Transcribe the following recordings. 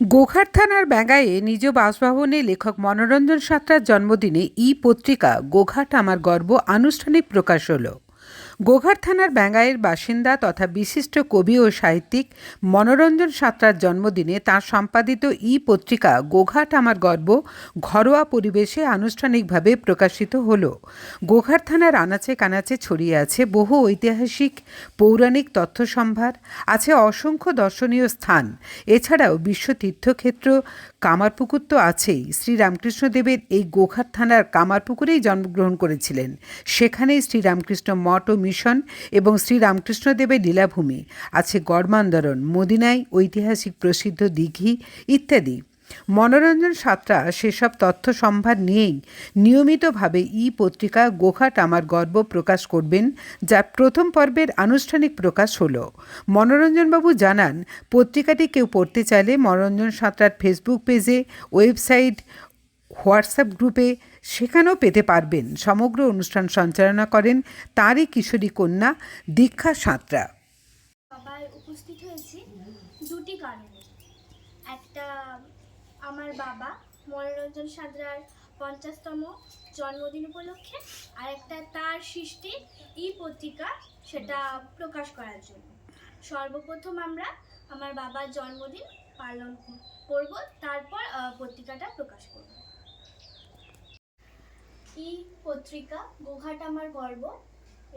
গোঘাট থানার ব্যাঙ্গায়ে নিজ বাসভবনে লেখক মনোরঞ্জন সাঁতরার জন্মদিনে ই পত্রিকা, গোঘাট আমার গর্ব আনুষ্ঠানিক প্রকাশ হল। গোঘাট থানার ব্যাঙ্গায়ের বাসিন্দা তথা বিশিষ্ট কবি ও সাহিত্যিক মনোরঞ্জন সাঁতরার জন্মদিনে তাঁর সম্পাদিত ই পত্রিকা গোঘাট আমার গর্ব ঘরোয়া পরিবেশে আনুষ্ঠানিকভাবে প্রকাশিত হল। গোঘাট থানার আনাচে কানাচে ছড়িয়ে আছে বহু ঐতিহাসিক, পৌরাণিক তথ্য সম্ভার, আছে অসংখ্য দর্শনীয় স্থান। এছাড়াও বিশ্ব তীর্থক্ষেত্র কামারপুকুর তো আছেই। শ্রীরামকৃষ্ণদেবের এই গোঘাট থানার কামারপুকুরেই জন্মগ্রহণ করেছিলেন। সেখানেই শ্রীরামকৃষ্ণ মঠ ও মিশন এবং শ্রীরামকৃষ্ণদেবের লীলাভূমি, আছে গড়মান্দরণ, মদিনায় ঐতিহাসিক প্রসিদ্ধ দিঘি ইত্যাদি। মনোরঞ্জন সাঁতরা সেসব তথ্য সম্ভার নিয়েই নিয়মিতভাবে ই পত্রিকা গোঘাট আমার গর্ব প্রকাশ করবেন যা প্রথম পর্বের আনুষ্ঠানিক প্রকাশ হলো। মনোরঞ্জনবাবু জানান, পত্রিকাটি কেউ পড়তে চাইলে মনোরঞ্জন সাঁতরার ফেসবুক পেজে, ওয়েবসাইট, হোয়াটসঅ্যাপ গ্রুপে সেখানেও পেতে পারবেন। সমগ্র অনুষ্ঠান সঞ্চালনা করেন তারই কিশোরী কন্যা দীক্ষা সাঁতরা। সবাই উপস্থিত হয়েছি দুটি কারণে। একটা আমার বাবা মনোরঞ্জন সাঁতরার পঞ্চাশতম জন্মদিন উপলক্ষে, আর একটা তার সৃষ্টি ই পত্রিকা সেটা প্রকাশ করার জন্য। সর্বপ্রথম আমরা আমার বাবার জন্মদিন পালন করব, তারপর পত্রিকাটা প্রকাশ করব। ই পত্রিকা গোঘাট আমার গর্ব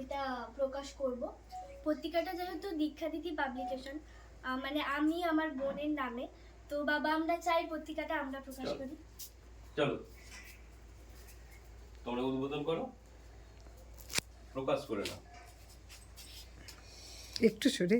এটা প্রকাশ করব। পত্রিকাটা যেহেতু দীক্ষাদিতি পাবলিকেশন মানে আমি আমার বোনের নামে তো বাবা আমরা চাই পত্রিকাটা আমরা প্রকাশ করি। চলো। তোমরা উদ্বোধন করো। প্রকাশ করে নাও। একটু সরে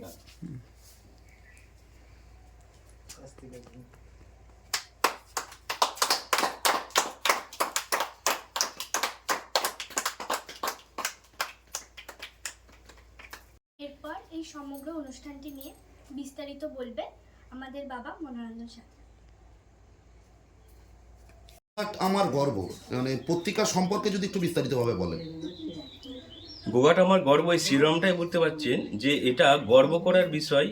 এরপর এই সমগ্র অনুষ্ঠানটি নিয়ে বিস্তারিত বলবে আমাদের বাবা মনোরঞ্জন সাথে আমার গর্ব মানে পত্রিকা সম্পর্কে যদি একটু বিস্তারিতভাবে বলেন। গোঘাট আমার গর্ব এই শ্রীরামটাই বলতে পারছেন যে এটা গর্ব করার বিষয়।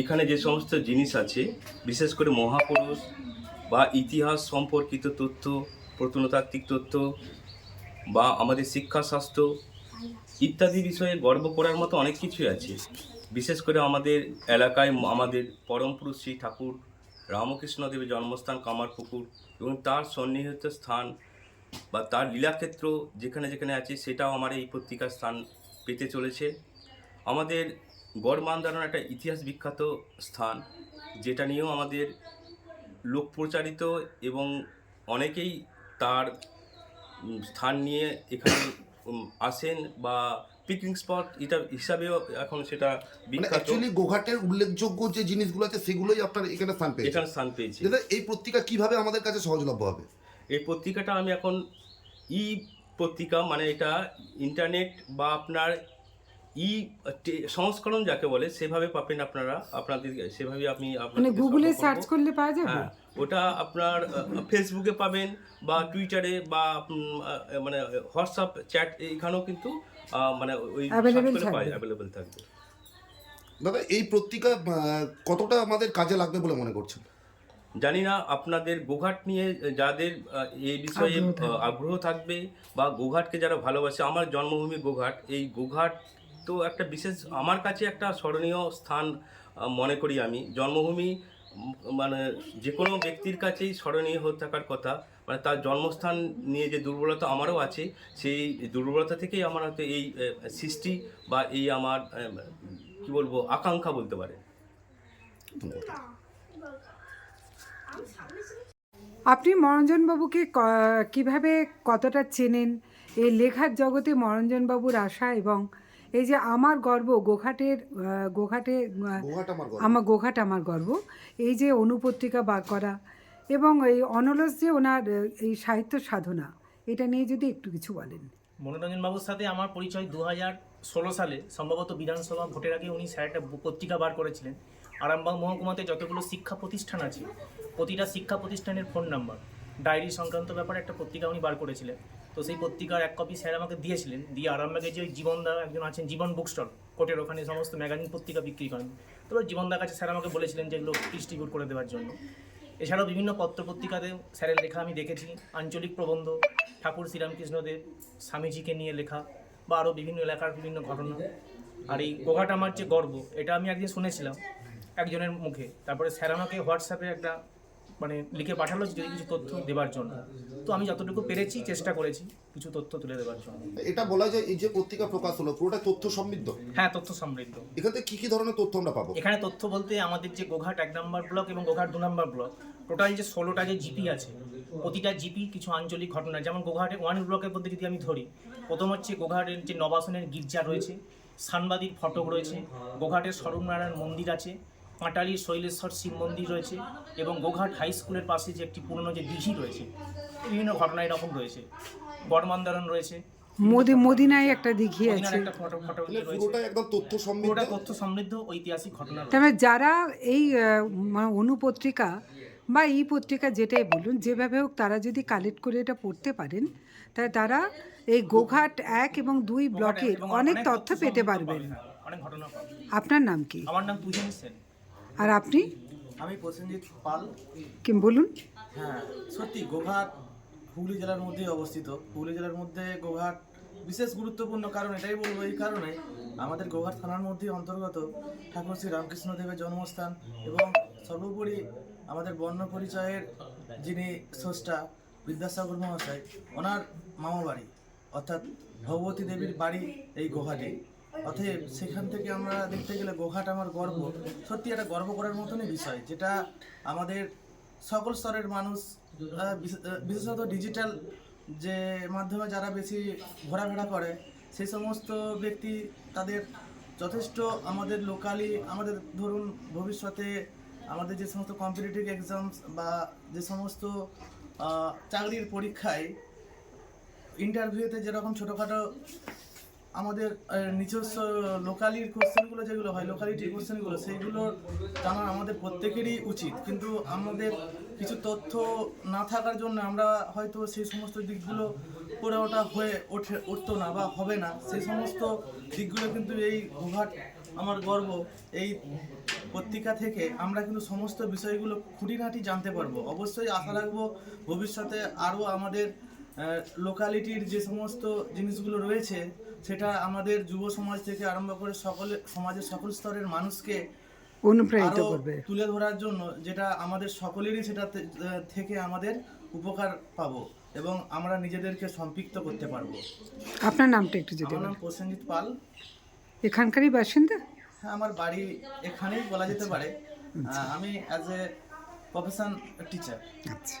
এখানে যে সমস্ত জিনিস আছে বিশেষ করে মহাপুরুষ বা ইতিহাস সম্পর্কিত তথ্য প্রত্নতাত্ত্বিক তথ্য বা আমাদের শিক্ষা শিক্ষাশাস্ত্র ইত্যাদি বিষয়ে গর্ব করার মতো অনেক কিছুই আছে। বিশেষ করে আমাদের এলাকায়, আমাদের পরম পুরুষ শ্রী ঠাকুর রামকৃষ্ণদেবের জন্মস্থান কামারপুকুর এবং তার সন্নিহিত স্থান বা তার লীলাক্ষেত্র যেখানে যেখানে আছে, সেটাও আমার এই পত্রিকার স্থান পেতে চলেছে। আমাদের গড় গড়মান্দারণ একটা ইতিহাস বিখ্যাত স্থান, যেটা নিয়েও আমাদের লোক প্রচারিত এবং অনেকেই তার স্থান নিয়ে এখানে আসেন বা পিকনিক স্পট এটা হিসাবেও এখন সেটা মানে বিখ্যাত। অ্যাকচুয়ালি গোঘাটের উল্লেখযোগ্য যে জিনিসগুলো আছে সেগুলোই আপনার এখানে স্থান পেয়েছে। এখানে স্থান পেয়েছে। দাদা এই পত্রিকা কীভাবে আমাদের কাছে সহজলভ্য হবে? এই পত্রিকাটা আমি এখন ই পত্রিকা মানে এটা ইন্টারনেট বা আপনার ই সংস্করণ যাকে বলে সেভাবে পাবেন আপনারা আপনাদের সেভাবে আপনি মানে গুগলে সার্চ করলে পাওয়া যাবে? হ্যাঁ। ওটা আপনার ফেসবুকে পাবেন বা টুইটারে বা মানে হোয়াটসঅ্যাপ চ্যাট এখানেও কিন্তু মানে ওই অ্যাভেলেবেল থাকবে। দাদা এই পত্রিকা কতটা আমাদের কাজে লাগবে বলে মনে করছেন? জানি না আপনাদের গোঘাট নিয়ে যাদের এই বিষয়ে আগ্রহ থাকবে। বা গোঘাটকে যারা ভালোবাসে আমার জন্মভূমি গোঘাট এই গোঘাট তো একটা বিশেষ আমার কাছে একটা স্মরণীয় স্থান মনে করি আমি। জন্মভূমি মানে যে কোনো ব্যক্তির কাছেই স্মরণীয় হয়ে থাকার কথা মানে তার জন্মস্থান নিয়ে যে দুর্বলতা আমারও আছে, সেই দুর্বলতা থেকেই আমার হয়তো এই সৃষ্টি বা এই আমার কি বলব, আকাঙ্ক্ষা বলতে পারে। আপনি মনোরঞ্জনবাবুকে ক- কীভাবে কতটা চেনেন? এই লেখার জগতে মনোরঞ্জনবাবুর আশা এবং এই যে আমার গর্ব গোঘাটের গোঘাটে আমার গোঘাট আমার গর্ব। এই যে অনুপত্রিকা বার করা এবং এই অনলস যে ওনার এই সাহিত্য সাধনা এটা নিয়ে যদি একটু কিছু বলেন। মনোরঞ্জন বাবুর সাথে আমার পরিচয় দু হাজার ষোলো সালে। সম্ভবত বিধানসভা ভোটের আগে উনি স্যার একটা পত্রিকা বার করেছিলেন। আরামবাগ মহকুমাতে যতগুলো শিক্ষা প্রতিষ্ঠান আছে প্রতিটা শিক্ষা প্রতিষ্ঠানের ফোন নাম্বার ডায়েরি সংক্রান্ত ব্যাপারে একটা পত্রিকা উনি বার করেছিলেন। তো সেই পত্রিকার এক কপি স্যার আমাকে দিয়েছিলেন, দিয়ে আরামবাগে যে জীবনদা একজন আছেন, জীবন বুক স্টল কোর্টের ওখানে সমস্ত ম্যাগাজিন পত্রিকা বিক্রি করেন। তারপর জীবনদার কাছে স্যার আমাকে বলেছিলেন যে এগুলো ডিস্ট্রিবিউট করে দেওয়ার জন্য। এছাড়াও বিভিন্ন পত্র পত্রিকাতে স্যারের লেখা আমি দেখেছি, আঞ্চলিক প্রবন্ধ, ঠাকুর শ্রীরামকৃষ্ণদেব, স্বামীজিকে নিয়ে লেখা, বা আরও বিভিন্ন এলাকার বিভিন্ন ঘটনা। আর এই গোঘাট আমার যে গর্ব, এটা আমি একদিন শুনেছিলাম একজনের মুখে। তারপরে স্যার আমাকে হোয়াটসঅ্যাপে একটা মানে লিখে পাঠালো যদি কিছু তথ্য দেওয়ার জন্য। তো আমি যতটুকু পেরেছি চেষ্টা করেছি কিছু তথ্য তুলে দেওয়ার জন্য। এটা বলা যায় এই যে পত্রিকা প্রকাশ হলো পুরোটা তথ্য সমৃদ্ধ? হ্যাঁ তথ্য সমৃদ্ধ। এখান কি কি ধরনের তথ্য আমরা পাবো? এখানে তথ্য বলতে আমাদের যে গোঘাট এক নম্বর ব্লক এবং গোঘাট দু নম্বর ব্লক টোটাল যে ষোলোটা যে জিপি আছে প্রতিটা জিপি কিছু আঞ্চলিক ঘটনা। যেমন গোঘাটে ওয়ান ব্লকের মধ্যে যদি আমি ধরি প্রথম হচ্ছে গোঘাটের যে নবাসনের গির্জা রয়েছে সানবাদির ফটক রয়েছে গোঘাটের স্বরূপনারায়ণ মন্দির আছে পাটালির শৈলেশ্বর শিব মন্দির রয়েছে এবং গোঘাট হাই স্কুলের পাশে যে একটি পুরনো যে দিঘি রয়েছে বিভিন্ন ঘটনা এরকম রয়েছে। বর্মান্দারণ রয়েছে। মোদি মদিনায় একটা দিঘি আছে। একদম তথ্য সমৃদ্ধ? তথ্য সমৃদ্ধ ঐতিহাসিক ঘটনা তবে যারা এই মানে অনুপত্রিকা বা এই পত্রিকা যেটাই বলুন যেভাবে হোক তারা যদি কালেক্ট করে এটা পড়তে পারেন তাহলে তারা এই গোঘাট এক এবং দুই ব্লকের অনেক তথ্য পেতে পারবেন। অনেক ঘটনা আপনার নাম কি? আমার নাম পূজন সেন। আর আপনি? আমি প্রসেনজিৎ পাল। কি বলুন। হ্যাঁ সত্যি গোঘাট হুগলি জেলার মধ্যেই অবস্থিত। হুগলি জেলার মধ্যে গোঘাট বিশেষ গুরুত্বপূর্ণ কারণ এটাই বলব এই কারণে আমাদের গোঘাট থানার মধ্যে অন্তর্গত ঠাকুর শ্রী রামকৃষ্ণ দেবের জন্মস্থান এবং সর্বোপরি আমাদের বর্ণ পরিচয়ের যিনি স্রষ্টা বিদ্যাসাগর মহাশয় ওনার মামা বাড়ি অর্থাৎ ভগবতী দেবীর বাড়ি এই গোঘাটে। অতএব সেখান থেকে আমরা দেখতে গেলে গোঘাট আমার গর্ব। সত্যি একটা গর্ব করার মতনই বিষয়, যেটা আমাদের সকল স্তরের মানুষ বিশেষত ডিজিটাল যে মাধ্যমে যারা বেশি ঘোরাফেরা করে, সেই সমস্ত ব্যক্তি তাদের যথেষ্ট আমাদের লোকালি আমাদের ধরুন ভবিষ্যতে আমাদের যে সমস্ত কম্পিটিটিভ এক্সামস বা যে সমস্ত চাকরির পরীক্ষায় ইন্টারভিউতে যেরকম ছোটোখাটো আমাদের নিজস্ব লোকালির কোশ্চেনগুলো যেগুলো হয় লোকালিটির কোশ্চেনগুলো সেইগুলো জানা আমাদের প্রত্যেকেরই উচিত। কিন্তু আমাদের কিছু তথ্য না থাকার জন্য আমরা হয়তো সেই সমস্ত দিকগুলো করে ওটা হয়ে ওঠে, উঠতো না বা হবে না। সেই সমস্ত দিকগুলো কিন্তু এই গুহাট আমার গর্ব। এই পত্রিকা থেকে আমরা কিন্তু সমস্ত বিষয়গুলো খুঁটিনাটি জানতে পারব। অবশ্যই আশা রাখব ভবিষ্যতে আরও আমাদের লোকালিটির যে সমস্ত জিনিসগুলো রয়েছে সেটা আমাদের যুব সমাজ থেকে আরম্ভ করে সকলে সমাজের সকল স্তরের মানুষকে অনুপ্রাণিত করবে। তুলে ধরার জন্য যেটা আমাদের সকলেরই সেটা থেকে আমাদের উপকার পাবো এবং আমরা নিজেদেরকে সম্পৃক্ত করতে পারব। আপনার নামটা একটু যদি আমার নাম প্রসেনজিৎ পাল। এখানকারই বাসিন্দা? হ্যাঁ আমার বাড়ি এখানেই বলা যেতে পারে। আমি অ্যাজ এ প্রফেশন টিচার আচ্ছা।